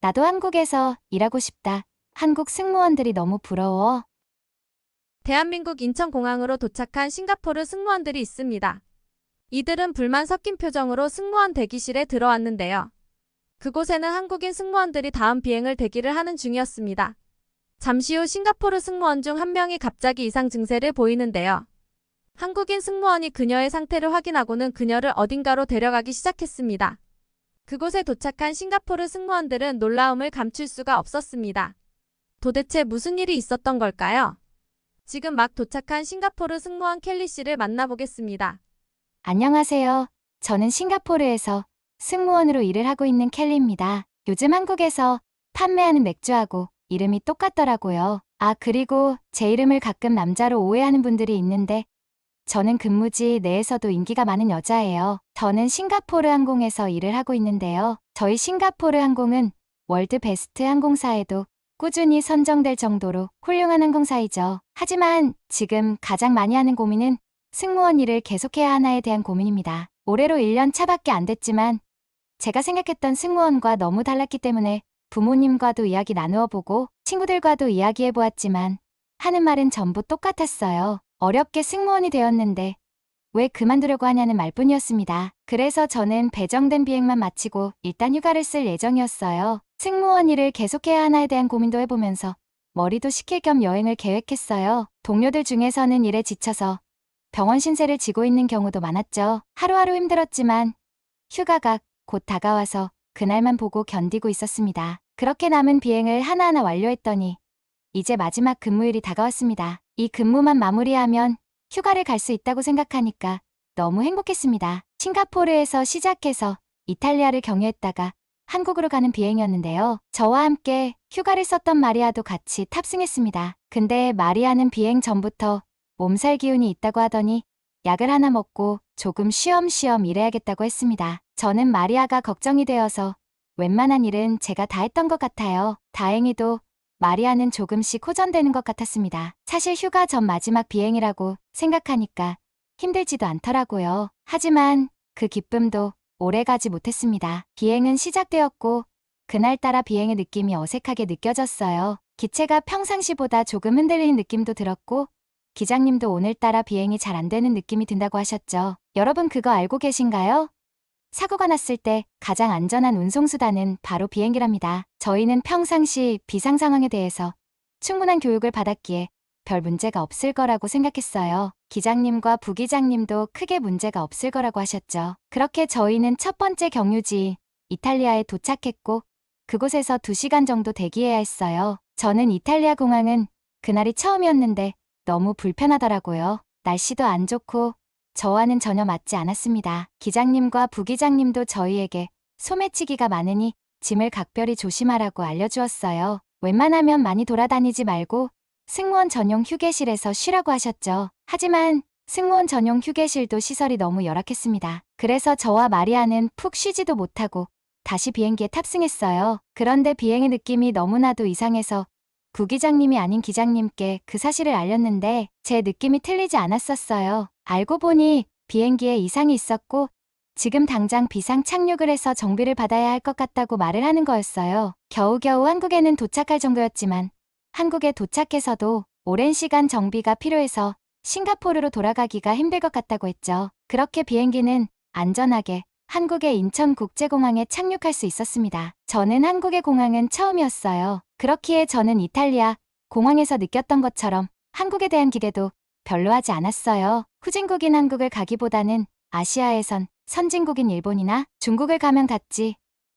나도 한국에서 일하고 싶다. 한국 승무원들이 너무 부러워. 대한민국 인천공항으로 도착한 싱가포르 승무원들이 있습니다. 이들은 불만 섞인 표정으로 승무원 대기실에 들어왔는데요. 그곳에는 한국인 승무원들이 다음 비행을 대기를 하는 중이었습니다. 잠시 후 싱가포르 승무원 중 한 명이 갑자기 이상 증세를 보이는데요. 한국인 승무원이 그녀의 상태를 확인하고는 그녀를 어딘가로 데려가기 시작했습니다. 그곳에 도착한 싱가포르 승무원들은 놀라움을 감출 수가 없었습니다. 도대체 무슨 일이 있었던 걸까요? 지금 막 도착한 싱가포르 승무원 켈리 씨를 만나보겠습니다. 안녕하세요. 저는 싱가포르에서 승무원으로 일을 하고 있는 켈리입니다. 요즘 한국에서 판매하는 맥주하고 이름이 똑같더라고요. 아, 그리고 제 이름을 가끔 남자로 오해하는 분들이 있는데 저는 근무지 내에서도 인기가 많은 여자예요. 저는 싱가포르 항공에서 일을 하고 있는데요. 저희 싱가포르 항공은 월드 베스트 항공사에도 꾸준히 선정될 정도로 훌륭한 항공사이죠. 하지만 지금 가장 많이 하는 고민은 승무원 일을 계속해야 하나에 대한 고민입니다. 올해로 1년 차밖에 안 됐지만 제가 생각했던 승무원과 너무 달랐기 때문에 부모님과도 이야기 나누어 보고 친구들과도 이야기해 보았지만 하는 말은 전부 똑같았어요. 어렵게 승무원이 되었는데 왜 그만두려고 하냐는 말뿐이었습니다. 그래서 저는 배정된 비행만 마치고 일단 휴가를 쓸 예정이었어요. 승무원 일을 계속해야 하나에 대한 고민도 해보면서 머리도 식힐 겸 여행을 계획했어요. 동료들 중에서는 일에 지쳐서 병원 신세를 지고 있는 경우도 많았죠. 하루하루 힘들었지만 휴가가 곧 다가와서 그날만 보고 견디고 있었습니다. 그렇게 남은 비행을 하나하나 완료했더니 이제 마지막 근무일이 다가왔습니다. 이 근무만 마무리하면 휴가를 갈 수 있다고 생각하니까 너무 행복했습니다. 싱가포르에서 시작해서 이탈리아를 경유했다가 한국으로 가는 비행이었는데요. 저와 함께 휴가를 썼던 마리아도 같이 탑승했습니다. 근데 마리아는 비행 전부터 몸살 기운이 있다고 하더니 약을 하나 먹고 조금 쉬엄쉬엄 일해야겠다고 했습니다. 저는 마리아가 걱정이 되어서 웬만한 일은 제가 다 했던 것 같아요. 다행히도 마리아는 조금씩 호전되는 것 같았습니다. 사실 휴가 전 마지막 비행이라고 생각하니까 힘들지도 않더라고요. 하지만 그 기쁨도 오래 가지 못했습니다. 비행은 시작되었고 그날따라 비행의 느낌이 어색하게 느껴졌어요. 기체가 평상시보다 조금 흔들리는 느낌도 들었고 기장님도 오늘따라 비행이 잘 안 되는 느낌이 든다고 하셨죠. 여러분 그거 알고 계신가요? 사고가 났을 때 가장 안전한 운송수단은 바로 비행기랍니다. 저희는 평상시 비상 상황에 대해서 충분한 교육을 받았기에 별 문제가 없을 거라고 생각했어요. 기장님과 부기장님도 크게 문제가 없을 거라고 하셨죠. 그렇게 저희는 첫 번째 경유지 이탈리아에 도착했고 그곳에서 2시간 정도 대기해야 했어요. 저는 이탈리아 공항은 그날이 처음이었는데 너무 불편하더라고요. 날씨도 안 좋고 저와는 전혀 맞지 않았습니다. 기장님과 부기장님도 저희에게 소매치기가 많으니 짐을 각별히 조심하라고 알려주었어요. 웬만하면 많이 돌아다니지 말고 승무원 전용 휴게실에서 쉬라고 하셨죠. 하지만 승무원 전용 휴게실도 시설이 너무 열악했습니다. 그래서 저와 마리아는 푹 쉬지도 못하고 다시 비행기에 탑승했어요. 그런데 비행의 느낌이 너무나도 이상해서 부기장님이 아닌 기장님께 그 사실을 알렸는데 제 느낌이 틀리지 않았었어요. 알고 보니 비행기에 이상이 있었고 지금 당장 비상 착륙을 해서 정비를 받아야 할 것 같다고 말을 하는 거였어요. 겨우겨우 한국에는 도착할 정도였지만 한국에 도착해서도 오랜 시간 정비가 필요해서 싱가포르로 돌아가기가 힘들 것 같다고 했죠. 그렇게 비행기는 안전하게 한국의 인천국제공항에 착륙할 수 있었습니다. 저는 한국의 공항은 처음이었어요. 그렇기에 저는 이탈리아 공항에서 느꼈던 것처럼 한국에 대한 기대도 별로 하지 않았어요. 후진국인 한국을 가기보다는 아시아에선 선진국인 일본이나 중국을 가면 닿지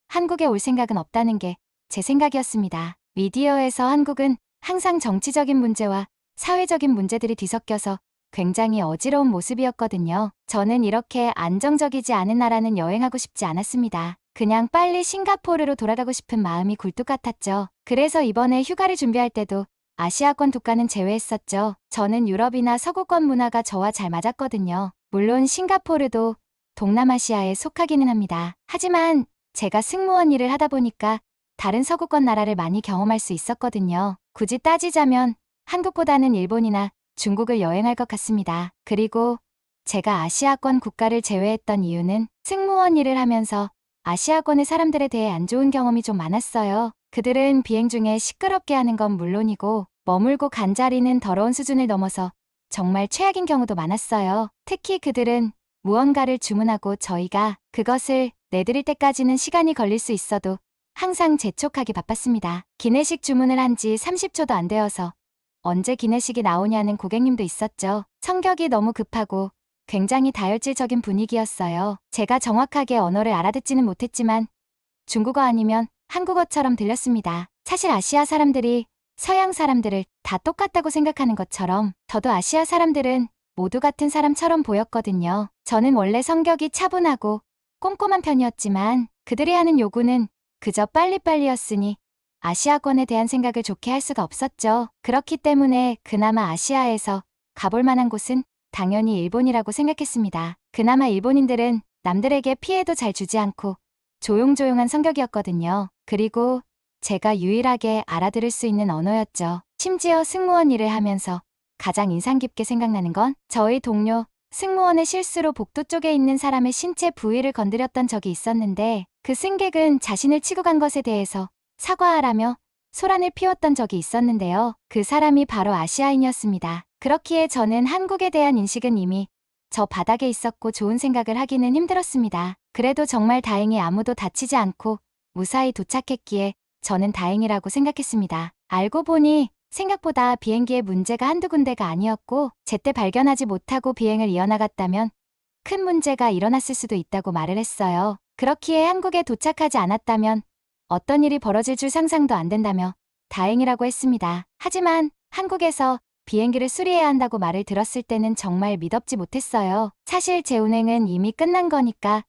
한국에 올 생각은 없다는 게 제 생각이었습니다. 미디어에서 한국은 항상 정치적인 문제와 사회적인 문제들이 뒤섞여서 굉장히 어지러운 모습이었거든요. 저는 이렇게 안정적이지 않은 나라는 여행하고 싶지 않았습니다. 그냥 빨리 싱가포르로 돌아가고 싶은 마음이 굴뚝 같았죠. 그래서 이번에 휴가를 준비할 때도 아시아권 국가는 제외했었죠. 저는 유럽이나 서구권 문화가 저와 잘 맞았거든요. 물론 싱가포르도 동남아시아에 속하기는 합니다. 하지만 제가 승무원 일을 하다 보니까 다른 서구권 나라를 많이 경험할 수 있었거든요. 굳이 따지자면 한국보다는 일본이나 중국을 여행할 것 같습니다. 그리고 제가 아시아권 국가를 제외했던 이유는 승무원 일을 하면서 아시아권의 사람들에 대해 안 좋은 경험이 좀 많았어요. 그들은 비행 중에 시끄럽게 하는 건 물론이고 머물고 간 자리는 더러운 수준을 넘어서 정말 최악인 경우도 많았어요. 특히 그들은 무언가를 주문하고 저희가 그것을 내드릴 때까지는 시간이 걸릴 수 있어도 항상 재촉하기 바빴습니다. 기내식 주문을 한 지 30초도 안 되어서 언제 기내식이 나오냐는 고객님도 있었죠. 성격이 너무 급하고 굉장히 다혈질적인 분위기였어요. 제가 정확하게 언어를 알아듣지는 못했지만 중국어 아니면 한국어처럼 들렸습니다. 사실 아시아 사람들이 서양 사람들을 다 똑같다고 생각하는 것처럼 저도 아시아 사람들은 모두 같은 사람처럼 보였거든요. 저는 원래 성격이 차분하고 꼼꼼한 편이었지만 그들이 하는 요구는 그저 빨리빨리였으니 아시아권에 대한 생각을 좋게 할 수가 없었죠. 그렇기 때문에 그나마 아시아에서 가볼 만한 곳은 당연히 일본이라고 생각했습니다. 그나마 일본인들은 남들에게 피해도 잘 주지 않고 조용조용한 성격이었거든요. 그리고 제가 유일하게 알아들을 수 있는 언어였죠. 심지어 승무원 일을 하면서 가장 인상 깊게 생각나는 건 저희 동료 승무원의 실수로 복도 쪽에 있는 사람의 신체 부위를 건드렸던 적이 있었는데 그 승객은 자신을 치고 간 것에 대해서 사과하라며 소란을 피웠던 적이 있었는데요. 그 사람이 바로 아시아인이었습니다. 그렇기에 저는 한국에 대한 인식은 이미 저 바닥에 있었고 좋은 생각을 하기는 힘들었습니다. 그래도 정말 다행히 아무도 다치지 않고 무사히 도착했기에 저는 다행이라고 생각했습니다. 알고 보니 생각보다 비행기에 문제가 한두 군데가 아니었고 제때 발견하지 못하고 비행을 이어나갔다면 큰 문제가 일어났을 수도 있다고 말을 했어요. 그렇기에 한국에 도착하지 않았다면 어떤 일이 벌어질 줄 상상도 안 된다며 다행이라고 했습니다. 하지만 한국에서 비행기를 수리해야 한다고 말을 들었을 때는 정말 믿업지 못했어요. 사실 제 운행은 이미 끝난 거니까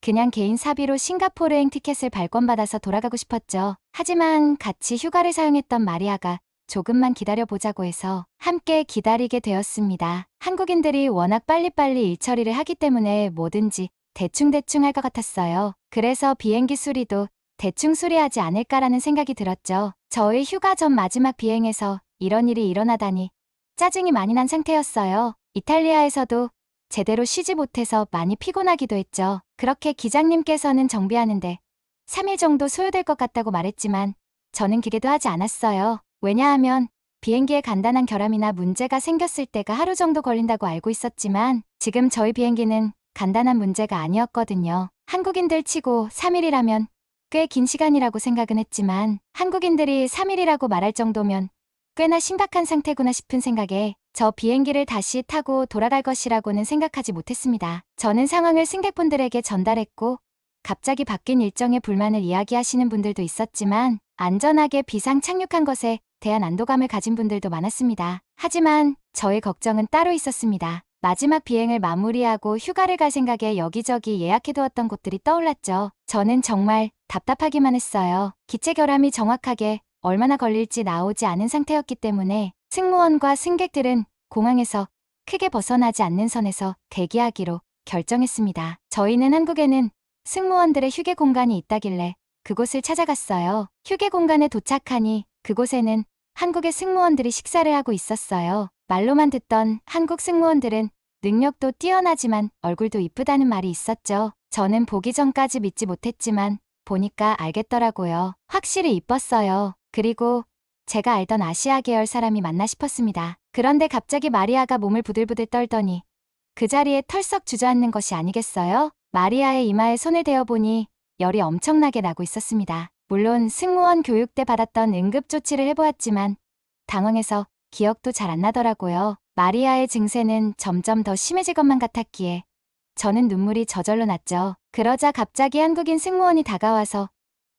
그냥 개인 사비로 싱가포르행 티켓을 발권받아서 돌아가고 싶었죠. 하지만 같이 휴가를 사용했던 마리아가 조금만 기다려보자고 해서 함께 기다리게 되었습니다. 한국인들이 워낙 빨리빨리 일 처리를 하기 때문에 뭐든지 대충대충 할 것 같았어요. 그래서 비행기 수리도 대충 수리하지 않을까라는 생각이 들었죠. 저의 휴가 전 마지막 비행에서 이런 일이 일어나다니 짜증이 많이 난 상태였어요. 이탈리아에서도 제대로 쉬지 못해서 많이 피곤하기도 했죠. 그렇게 기장님께서는 정비하는데 3일 정도 소요될 것 같다고 말했지만 저는 기대도 하지 않았어요. 왜냐하면 비행기에 간단한 결함이나 문제가 생겼을 때가 하루 정도 걸린다고 알고 있었지만 지금 저희 비행기는 간단한 문제가 아니었거든요. 한국인들 치고 3일이라면 꽤 긴 시간이라고 생각은 했지만 한국인들이 3일이라고 말할 정도면 꽤나 심각한 상태구나 싶은 생각에 저 비행기를 다시 타고 돌아갈 것이라고는 생각하지 못했습니다. 저는 상황을 승객분들에게 전달했고 갑자기 바뀐 일정에 불만을 이야기하시는 분들도 있었지만 안전하게 비상 착륙한 것에 대한 안도감을 가진 분들도 많았습니다. 하지만 저의 걱정은 따로 있었습니다. 마지막 비행을 마무리하고 휴가를 갈 생각에 여기저기 예약해두었던 곳들이 떠올랐죠. 저는 정말 답답하기만 했어요. 기체 결함이 정확하게 얼마나 걸릴지 나오지 않은 상태였기 때문에 승무원과 승객들은 공항에서 크게 벗어나지 않는 선에서 대기하기로 결정했습니다. 저희는 한국에는 승무원들의 휴게 공간이 있다길래 그곳을 찾아갔어요. 휴게 공간에 도착하니 그곳에는 한국의 승무원들이 식사를 하고 있었어요. 말로만 듣던 한국 승무원들은 능력도 뛰어나지만 얼굴도 이쁘다는 말이 있었죠. 저는 보기 전까지 믿지 못했지만 보니까 알겠더라고요. 확실히 이뻤어요. 그리고 제가 알던 아시아 계열 사람이 맞나 싶었습니다. 그런데 갑자기 마리아가 몸을 부들부들 떨더니 그 자리에 털썩 주저앉는 것이 아니겠어요? 마리아의 이마에 손을 대어보니 열이 엄청나게 나고 있었습니다. 물론 승무원 교육 때 받았던 응급 조치를 해보았지만 당황해서 기억도 잘 안 나더라고요. 마리아의 증세는 점점 더 심해질 것만 같았기에 저는 눈물이 저절로 났죠. 그러자 갑자기 한국인 승무원이 다가와서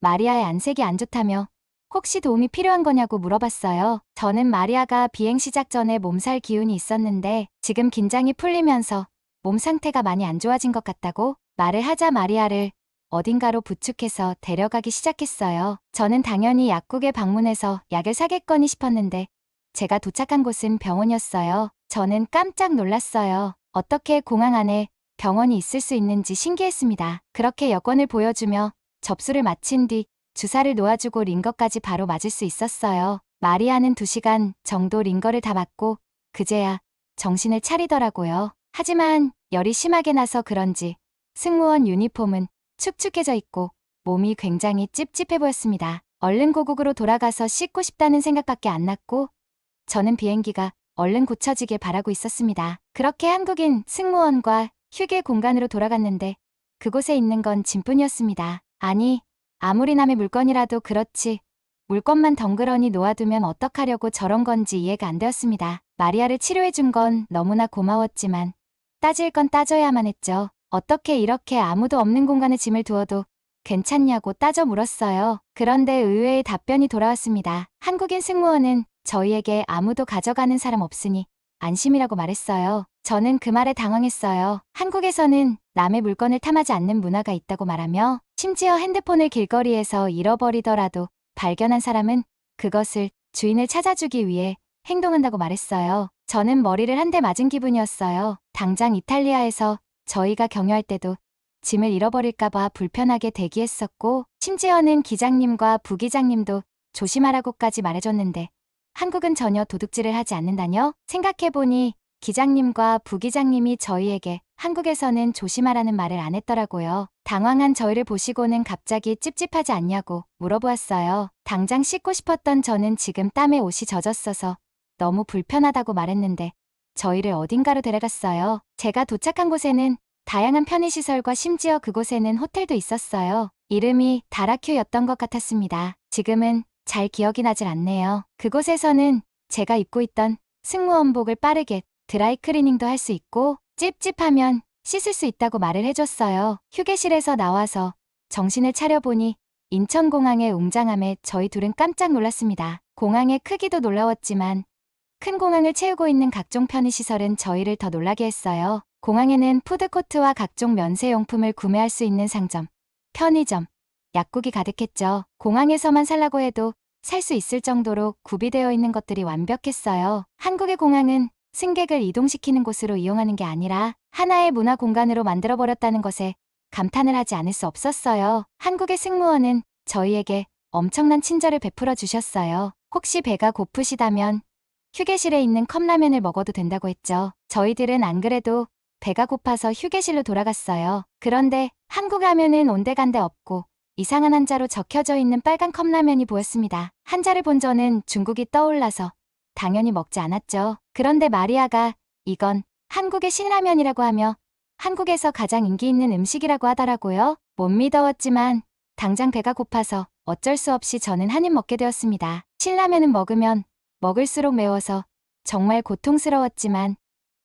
마리아의 안색이 안 좋다며 혹시 도움이 필요한 거냐고 물어봤어요. 저는 마리아가 비행 시작 전에 몸살 기운이 있었는데 지금 긴장이 풀리면서 몸 상태가 많이 안 좋아진 것 같다고 말을 하자 마리아를 어딘가로 부축해서 데려가기 시작했어요. 저는 당연히 약국에 방문해서 약을 사겠거니 싶었는데 제가 도착한 곳은 병원이었어요. 저는 깜짝 놀랐어요. 어떻게 공항 안에 병원이 있을 수 있는지 신기했습니다. 그렇게 여권을 보여주며 접수를 마친 뒤 주사를 놓아주고 링거까지 바로 맞을 수 있었어요. 마리아는 2시간 정도 링거를 다 맞고 그제야 정신을 차리더라고요. 하지만 열이 심하게 나서 그런지 승무원 유니폼은 축축해져 있고 몸이 굉장히 찝찝해 보였습니다. 얼른 고국으로 돌아가서 씻고 싶다는 생각밖에 안 났고 저는 비행기가 얼른 고쳐지길 바라고 있었습니다. 그렇게 한국인 승무원과 휴게 공간으로 돌아갔는데 그곳에 있는 건 짐뿐이었습니다. 아니, 아무리 남의 물건이라도 그렇지. 물건만 덩그러니 놓아두면 어떡하려고 저런 건지 이해가 안 되었습니다. 마리아를 치료해 준 건 너무나 고마웠지만 따질 건 따져야만 했죠. 어떻게 이렇게 아무도 없는 공간에 짐을 두어도 괜찮냐고 따져 물었어요. 그런데 의외의 답변이 돌아왔습니다. 한국인 승무원은 저희에게 아무도 가져가는 사람 없으니 안심이라고 말했어요. 저는 그 말에 당황했어요. 한국에서는 남의 물건을 탐하지 않는 문화가 있다고 말하며 심지어 핸드폰을 길거리에서 잃어버리더라도 발견한 사람은 그것을 주인을 찾아주기 위해 행동한다고 말했어요. 저는 머리를 한 대 맞은 기분이었어요. 당장 이탈리아에서 저희가 경유할 때도 짐을 잃어버릴까봐 불편하게 대기했었고, 심지어는 기장님과 부기장님도 조심하라고까지 말해줬는데, 한국은 전혀 도둑질을 하지 않는다뇨? 생각해보니 기장님과 부기장님이 저희에게 한국에서는 조심하라는 말을 안 했더라고요. 당황한 저희를 보시고는 갑자기 찝찝하지 않냐고 물어보았어요. 당장 씻고 싶었던 저는 지금 땀에 옷이 젖었어서 너무 불편하다고 말했는데 저희를 어딘가로 데려갔어요. 제가 도착한 곳에는 다양한 편의시설과 심지어 그곳에는 호텔도 있었어요. 이름이 다라큐였던 것 같았습니다. 지금은 잘 기억이 나질 않네요. 그곳에서는 제가 입고 있던 승무원복을 빠르게 드라이 클리닝도 할 수 있고 찝찝하면 씻을 수 있다고 말을 해줬어요. 휴게실에서 나와서 정신을 차려보니 인천공항의 웅장함에 저희 둘은 깜짝 놀랐습니다. 공항의 크기도 놀라웠지만 큰 공항을 채우고 있는 각종 편의시설은 저희를 더 놀라게 했어요. 공항에는 푸드코트와 각종 면세용품을 구매할 수 있는 상점, 편의점, 약국이 가득했죠. 공항에서만 살라고 해도 살 수 있을 정도로 구비되어 있는 것들이 완벽했어요. 한국의 공항은 승객을 이동시키는 곳으로 이용하는 게 아니라 하나의 문화 공간으로 만들어버렸다는 것에 감탄을 하지 않을 수 없었어요. 한국의 승무원은 저희에게 엄청난 친절을 베풀어 주셨어요. 혹시 배가 고프시다면 휴게실에 있는 컵라면을 먹어도 된다고 했죠. 저희들은 안 그래도 배가 고파서 휴게실로 돌아갔어요. 그런데 한국 하면은 온데간데 없고 이상한 한자로 적혀져 있는 빨간 컵라면이 보였습니다. 한자를 본 저는 중국이 떠올라서 당연히 먹지 않았죠. 그런데 마리아가 이건 한국의 신라면이라고 하며 한국에서 가장 인기 있는 음식이라고 하더라고요. 못 믿어왔지만 당장 배가 고파서 어쩔 수 없이 저는 한 입 먹게 되었습니다. 신라면은 먹으면 먹을수록 매워서 정말 고통스러웠지만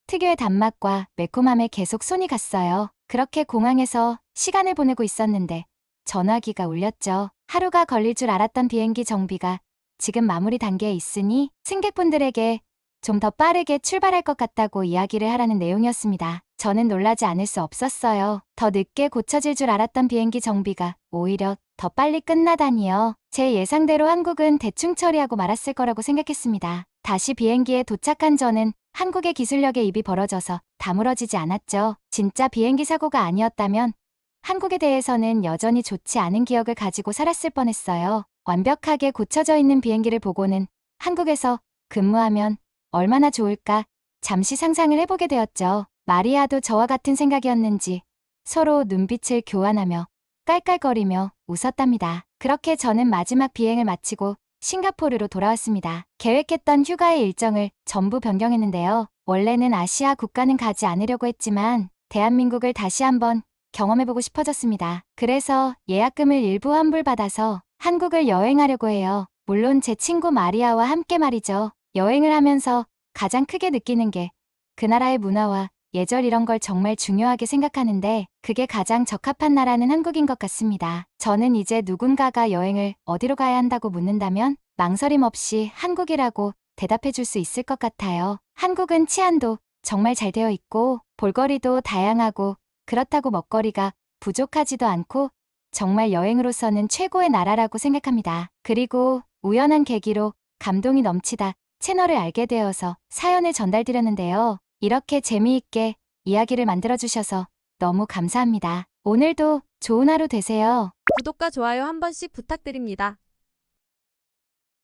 특유의 단맛과 매콤함에 계속 손이 갔어요. 그렇게 공항에서 시간을 보내고 있었는데 전화기가 울렸죠. 하루가 걸릴 줄 알았던 비행기 정비가 지금 마무리 단계에 있으니 승객분들에게 좀 더 빠르게 출발할 것 같다고 이야기를 하라는 내용이었습니다. 저는 놀라지 않을 수 없었어요. 더 늦게 고쳐질 줄 알았던 비행기 정비가 오히려 더 빨리 끝나다니요. 제 예상대로 한국은 대충 처리하고 말았을 거라고 생각했습니다. 다시 비행기에 도착한 저는 한국의 기술력에 입이 벌어져서 다물어지지 않았죠. 진짜 비행기 사고가 아니었다면 한국에 대해서는 여전히 좋지 않은 기억을 가지고 살았을 뻔했어요. 완벽하게 고쳐져 있는 비행기를 보고는 한국에서 근무하면 얼마나 좋을까 잠시 상상을 해보게 되었죠. 마리아도 저와 같은 생각이었는지 서로 눈빛을 교환하며 깔깔거리며 웃었답니다. 그렇게 저는 마지막 비행을 마치고 싱가포르로 돌아왔습니다. 계획했던 휴가의 일정을 전부 변경했는데요. 원래는 아시아 국가는 가지 않으려고 했지만 대한민국을 다시 한번 경험해보고 싶어졌습니다. 그래서 예약금을 일부 환불받아서 한국을 여행하려고 해요. 물론 제 친구 마리아와 함께 말이죠. 여행을 하면서 가장 크게 느끼는 게 그 나라의 문화와 예절 이런 걸 정말 중요하게 생각하는데 그게 가장 적합한 나라는 한국인 것 같습니다. 저는 이제 누군가가 여행을 어디로 가야 한다고 묻는다면 망설임 없이 한국이라고 대답해 줄 수 있을 것 같아요. 한국은 치안도 정말 잘 되어 있고 볼거리도 다양하고 그렇다고 먹거리가 부족하지도 않고 정말 여행으로서는 최고의 나라라고 생각합니다. 그리고 우연한 계기로 감동이 넘치다 채널을 알게 되어서 사연을 전달드렸는데요. 이렇게 재미있게 이야기를 만들어주셔서 너무 감사합니다. 오늘도 좋은 하루 되세요. 구독과 좋아요 한 번씩 부탁드립니다.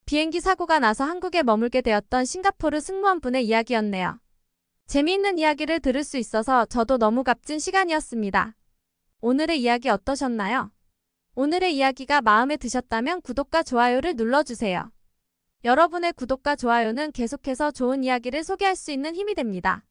비행기 사고가 나서 한국에 머물게 되었던 싱가포르 승무원분의 이야기였네요. 재미있는 이야기를 들을 수 있어서 저도 너무 값진 시간이었습니다. 오늘의 이야기 어떠셨나요? 오늘의 이야기가 마음에 드셨다면 구독과 좋아요를 눌러주세요. 여러분의 구독과 좋아요는 계속해서 좋은 이야기를 소개할 수 있는 힘이 됩니다.